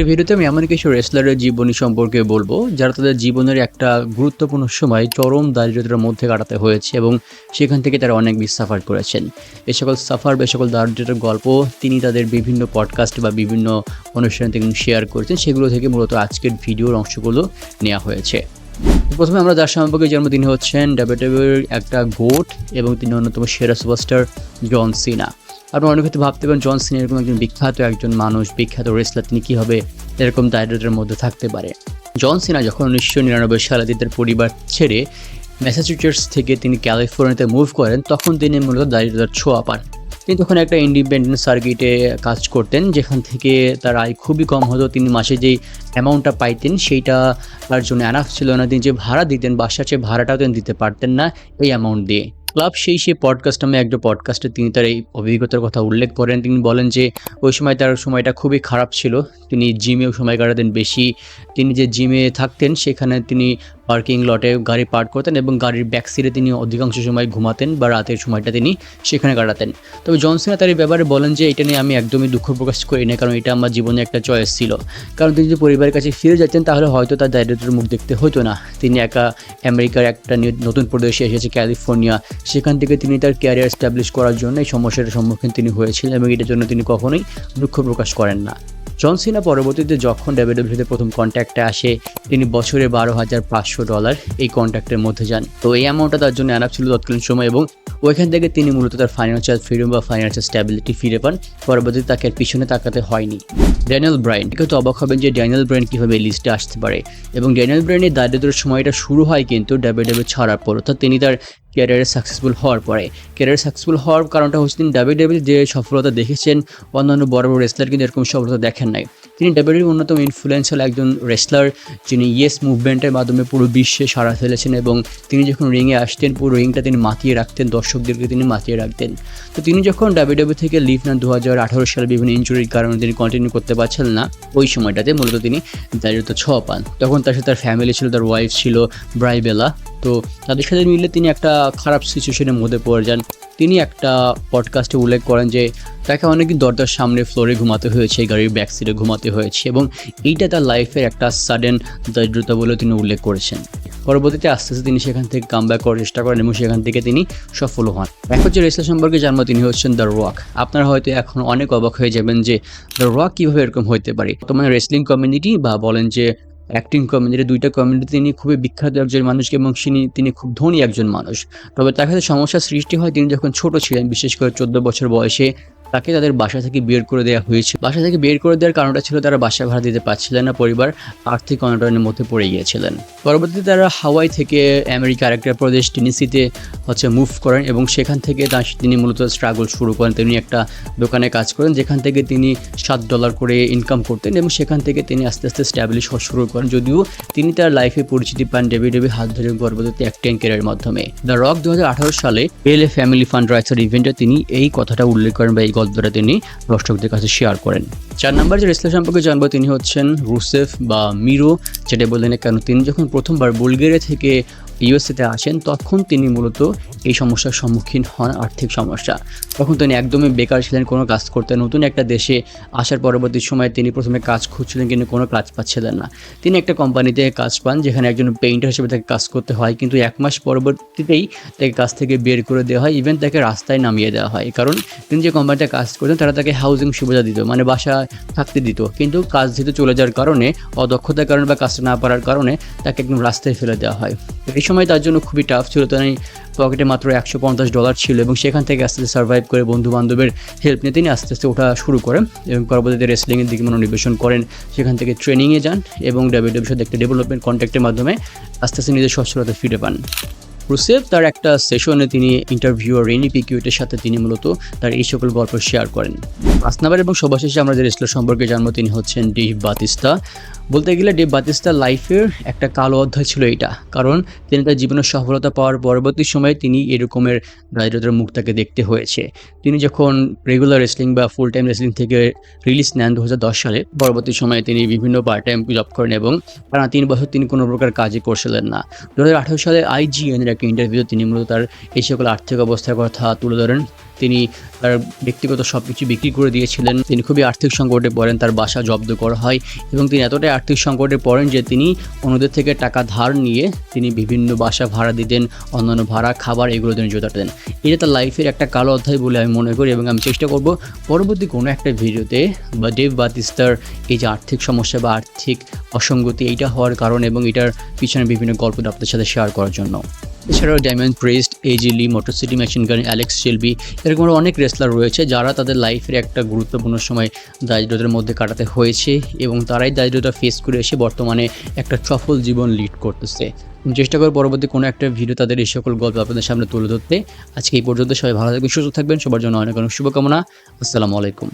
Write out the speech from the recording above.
আজকের ভিডিওতে আমি এমন কিছু রেসলারের জীবনী সম্পর্কে বলব, যারা তাদের জীবনের একটা গুরুত্বপূর্ণ সময় চরম দারিদ্রতার মধ্যে কাটাতে হয়েছে এবং সেখান থেকে তারা অনেক বেশি সাফার করেছেন। এ সকল সাফার বা সকল দারিদ্রতার গল্প তিনি তাদের বিভিন্ন পডকাস্ট বা বিভিন্ন অনুষ্ঠানে তিনি শেয়ার করেছেন, সেগুলো থেকে মূলত আজকের ভিডিওর অংশগুলো নেওয়া হয়েছে। প্রথমে আমরা যার সম্পর্কে জানব তিনি হচ্ছেন ডাব্লিউডাব্লিউর একটা গোট এবং তিনি অন্যতম সেরা সুপারস্টার জন সিনা আপনারা অনেক ক্ষেত্রে ভাবতে পারেন জন সিনা এরকম একজন বিখ্যাত একজন মানুষ, বিখ্যাত রেসলার তিনি কীভাবে এরকম দারিদ্রতার মধ্যে থাকতে পারে। জন সিনা যখন উনিশশো নিরানব্বই সালে তাদের পরিবার ছেড়ে ম্যাসাচুসেটস থেকে তিনি ক্যালিফোর্নিয়াতে মুভ করেন, তখন তিনি মূলত দারিদ্রতার ছোঁয়া পান। তিনি তখন একটা ইন্ডিপেন্ডেন্ট সার্কিটে কাজ করতেন, যেখান থেকে তার আয় খুবই কম হতো। তিনি মাসে যেই অ্যামাউন্টটা পাইতেন, সেইটা তার জন্য অ্যানাফ ছিল না। তিনি যে ভাড়া দিতেন, বাসার চেয়ে ভাড়াটাও তিনি দিতে পারতেন না এই অ্যামাউন্ট দিয়ে। ক্লাব, সেই সেই পডকাস্ট নামে একটা পডকাস্টে তিনি তার এই অভিজ্ঞতার কথা উল্লেখ করেন। তিনি বলেন যে, ওই সময় তার সময়টা খুবই খারাপ ছিল। তিনি জিমেও সময় কাটাতেন বেশি। তিনি যে জিমে থাকতেন, সেখানে তিনি পার্কিং লটে গাড়ি পার্ক করতেন এবং গাড়ির ব্যাক সিটে তিনি অধিকাংশ সময় ঘুমাতেন বা রাতের সময়টা তিনি সেখানে কাটাতেন। তবে জনসিনা তার এই ব্যাপারে বলেন যে এটা নিয়ে আমি একদমই দুঃখ প্রকাশ করি না, কারণ এটা আমার জীবনে একটা চয়েস ছিল। কারণ তিনি যদি পরিবারের কাছে ফিরে যেতেন, তাহলে হয়তো তার দারিদ্রের মুখ দেখতে হতো না। তিনি একা আমেরিকার একটা নতুন প্রদেশে এসেছে, ক্যালিফোর্নিয়া। সেখান থেকে তিনি তার ক্যারিয়ার স্ট্যাবলিশ করার জন্য এই সমস্যার সম্মুখীন তিনি হয়েছিলেন এবং এটার জন্য তিনি কখনোই দুঃখ প্রকাশ করেন না। জন সিনা পরবর্তীতে যখন ডাব্লিউডাব্লিউতে প্রথম কন্ট্যাক্টে আসে, তিনি বছরে বারো হাজার পাঁচশো ডলার এই কন্ট্যাক্টের মধ্যে যান। তো এই অ্যামাউন্টটা তার জন্য অ্যানাপ ছিল তৎকালীন সময় এবং ওইখান থেকে তিনি মূলত তার ফাইন্যান্সিয়াল ফ্রিডম বা ফাইন্যান্সিয়াল স্ট্যাবিলিটি ফিরে পান। পরবর্তীতে তাকে আর পিছনে তাকাতে হয়নি। ড্যানিয়েল ব্রাইন কেউ তো অবাক হবেন যে ড্যানিয়েল ব্রাইন কীভাবে লিস্টে আসতে পারে। এবং ড্যানিয়েল ব্রাইনের দারিদ্রের সময়টা শুরু হয় কিন্তু ডাব্লিউডাব্লিউ ছাড়ার পর, অর্থাৎ তিনি তার ক্যারিয়ারে সাকসেসফুল হওয়ার পরে। ক্যারিয়ারে সাকসেসফুল হওয়ার কারণটা হচ্ছে তিনি ডাব্লিউডাব্লিউ যে সফলতা দেখেছেন, অন্যান্য বড় বড় রেসলার কিন্তু এরকম সফলতা দেখেন নাই। তিনি ডাব্লিউডাব্লিউর অন্যতম ইনফ্লুয়েন্সিয়াল একজন রেসলার যিনি ইয়েস মুভমেন্টের মাধ্যমে পুরো বিশ্বে সাড়া ফেলেছেন এবং তিনি যখন রিংয়ে আসতেন, পুরো রিংটা তিনি মাতিয়ে রাখতেন, দর্শকদেরকে তিনি মাতিয়ে রাখতেন। তো তিনি যখন ডাব্লিউডাব্লিউ থেকে লিভ নেন দু হাজার আঠারো সালে বিভিন্ন ইঞ্জুরির কারণে তিনি কন্টিনিউ করতে পারছিলেন না, ওই সময়টাতে মূলত তিনি দারিদ্রতা ছ পান। তখন তার সাথে তার ফ্যামিলি ছিল, তার ওয়াইফ ছিল ব্রাইবেলা তো তাদের সাথে মিলে তিনি একটা খারাপ সিচুয়েশনের মধ্যে পড়ে যান। তিনি একটা পডকাস্টে উল্লেখ করেন যে তাকে অনেকদিন দরজার সামনে ফ্লোরে ঘুমাতে হয়েছে, গাড়ির ব্যাক সিটে ঘুমাতে হয়েছে এবং এইটা তার লাইফের একটা সাডেন দারিদ্রতা বলে তিনি উল্লেখ করেছেন। পরবর্তীতে আস্তে আস্তে তিনি সেখান থেকে কাম ব্যাক করার চেষ্টা করেন এবং সেখান থেকে তিনি সফল হন। এখন যে রেসলার সম্পর্কে জানব তিনি হচ্ছেন দ্য রক আপনারা হয়তো এখন অনেক অবাক হয়ে যাবেন যে দ্য রক কীভাবে এরকম হতে পারে। বর্তমানে রেসলিং কমিউনিটি বা বলেন যে অ্যাক্টিং কমিউনিটি দুইটা কমিউনিটি তিনি খুবই বিখ্যাত একজন মানুষ এবং তিনি তিনি খুব ধনী একজন মানুষ। তবে তার কাছে সমস্যার সৃষ্টি হয় তিনি যখন ছোট ছিলেন, বিশেষ করে চোদ্দ বছর বয়সে তাকে তাদের বাসা থেকে বের করে দেওয়া হয়েছে। বাসা থেকে বের করে দেওয়ার কারণটা ছিল তারা বাসা ভাড়া দিতে পারছিলেন না, পরিবার আর্থিক অনটনের মধ্যে পড়ে গিয়েছিলেন। পরবর্তীতে তারা হাওয়াই থেকে আমেরিকার একটা প্রদেশ টিনিসিতে হচ্ছে মুভ করেন এবং সেখান থেকে তিনি মূলত স্ট্রাগল শুরু করেন। তিনি একটা দোকানে কাজ করেন, যেখান থেকে তিনি সাত ডলার করে ইনকাম করতেন এবং সেখান থেকে তিনি আস্তে আস্তে স্ট্যাবলিশ হওয়া শুরু করেন। যদিও তিনি তার লাইফে পরিচিতি পান ডেবি ডেবি হাত ধরে পরবর্তীতে অ্যাক্টিং ক্যারিয়ারের মাধ্যমে। দ্য রক দু হাজার আঠারো সালে এল এ ফ্যামিলি ফান্ড রাইটসের ইভেন্টে তিনি এই কথাটা উল্লেখ করেন বা এই গল্পটা তিনি দর্শকদের কাছে শেয়ার করেন। চার নাম্বার যে রেসলার সম্পর্কে জানব, তিনি হচ্ছেন রুসেফ বা মিরো, যেটা বললেন কেন, তিনি যখন প্রথমবার বুলগেরিয়া থেকে ইউএসএতে আসেন, তখন তিনি মূলত এই সমস্যার সম্মুখীন হন আর্থিক সমস্যা। তখন তিনি একদমই বেকার ছিলেন, কোনো কাজ করতে, নতুন একটা দেশে আসার পরবর্তী সময়ে তিনি প্রথমে কাজ খুঁজছিলেন, কিন্তু কোনো কাজ পাচ্ছিলেন না। তিনি একটা কোম্পানিতে কাজ পান, যেখানে একজন পেইন্টার হিসেবে তাকে কাজ করতে হয়, কিন্তু এক মাস পরবর্তীতেই তাকে কাজ থেকে বের করে দেওয়া হয়, ইভেন তাকে রাস্তায় নামিয়ে দেওয়া হয়। কারণ তিনি যে কোম্পানিতে কাজ করতেন, তারা তাকে হাউজিং সুবিধা দিত মানে বাসা থাকতে দিত। কিন্তু কাজ দিতে চলে যাওয়ার কারণে, অদক্ষতার কারণে বা কাজটা না পারার কারণে তাকে একদম রাস্তায় ফেলে দেওয়া হয়। এই সময় তার জন্য খুবই টাফ ছিল। তাই পকেটে মাত্র একশো পঞ্চাশ ডলার ছিল এবং সেখান থেকে আস্তে আস্তে সার্ভাইভ করে বন্ধু বান্ধবের হেল্প নিয়ে তিনি আস্তে আস্তে ওঠা শুরু করেন এবং পরবর্তীতে রেসলিংয়ের দিকে মনোনিবেশন করেন। সেখান থেকে ট্রেনিংয়ে যান এবং ডাব্লিউডাব্লিউর সাথে একটা ডেভেলপমেন্ট কন্ট্যাক্টের মাধ্যমে আস্তে আস্তে নিজের সচ্ছলতা ফিরে পান। রুসেফ তার একটা সেশনে তিনি ইন্টারভিউয়ার রেনি পিকিউটের সাথে তিনি মূলত তার এই সকল গল্প শেয়ার করেন। পাঁচ নাম্বার এবং সর্বশেষে আমরা যে রেসলার সম্পর্কে জানব, তিনি হচ্ছেন ডিভ বাতিস্তা বলতে গেলে ডেভ বাতিস্তার লাইফের একটা কালো অধ্যায় ছিল এটা। কারণ তিনি তার জীবনের সফলতা পাওয়ার পরবর্তী সময়ে তিনি এরকমের দারিদ্রতার মুখ তাকে দেখতে হয়েছে। তিনি যখন রেগুলার রেসলিং বা ফুল টাইম রেসলিং থেকে রিলিজ নেন দু হাজার দশ সালে, পরবর্তী সময়ে তিনি বিভিন্ন পার্ট টাইম জব করেন এবং টানা তিন বছর তিনি কোনো প্রকার কাজই করছিলেন না। দু হাজার আঠারো সালে আইজিএনের একটা ইন্টারভিউ তিনি মূলত তার এই সকল আর্থিক অবস্থার কথা তুলে ধরেন। তিনি তার ব্যক্তিগত সব কিছু বিক্রি করে দিয়েছিলেন। তিনি খুবই আর্থিক সংকটে পড়েন, তার বাসা জব্দ করা হয় এবং তিনি এতটাই আর্থিক সংকটে পড়েন যে তিনি অন্যদের থেকে টাকা ধার নিয়ে তিনি বিভিন্ন বাসা ভাড়া দিতেন, অন্যান্য ভাড়া, খাবার এগুলো তিনি জোটাতেন এটা তার লাইফের একটা কালো অধ্যায় বলে আমি মনে করি এবং আমি চেষ্টা করব পরবর্তী কোনো একটা ভিডিওতে বা ডেভ বাতিস্তার এই যে আর্থিক সমস্যা বা আর্থিক অসঙ্গতি, এইটা হওয়ার কারণ এবং এটার পিছনে বিভিন্ন গল্প আপনাদের সাথে শেয়ার করার জন্য। এছাড়াও ডায়মন্ড প্রেস্ট এজি লি motor city machine gun Alex Shelby এরকম অনেক রেসলার রয়েছে, যারা তাদের লাইফের একটা গুরুত্বপূর্ণ সময় দারিদ্রতার মধ্যে কাটাতে হয়েছে এবং তারাই দারিদ্রতা ফেস করে এসে বর্তমানে একটা সফল জীবন লিড করতেছে। চেষ্টা করে পরবর্তী কোনো একটা ভিডিও তাদের এই সকল গল্প আপনাদের সামনে তুলে ধরতে। আজকে এই পর্যন্ত সবাই ভালো থাকবেন, সুস্থ থাকবেন, সবার জন্য অনেক অনেক শুভকামনা। আসসালামু আলাইকুম।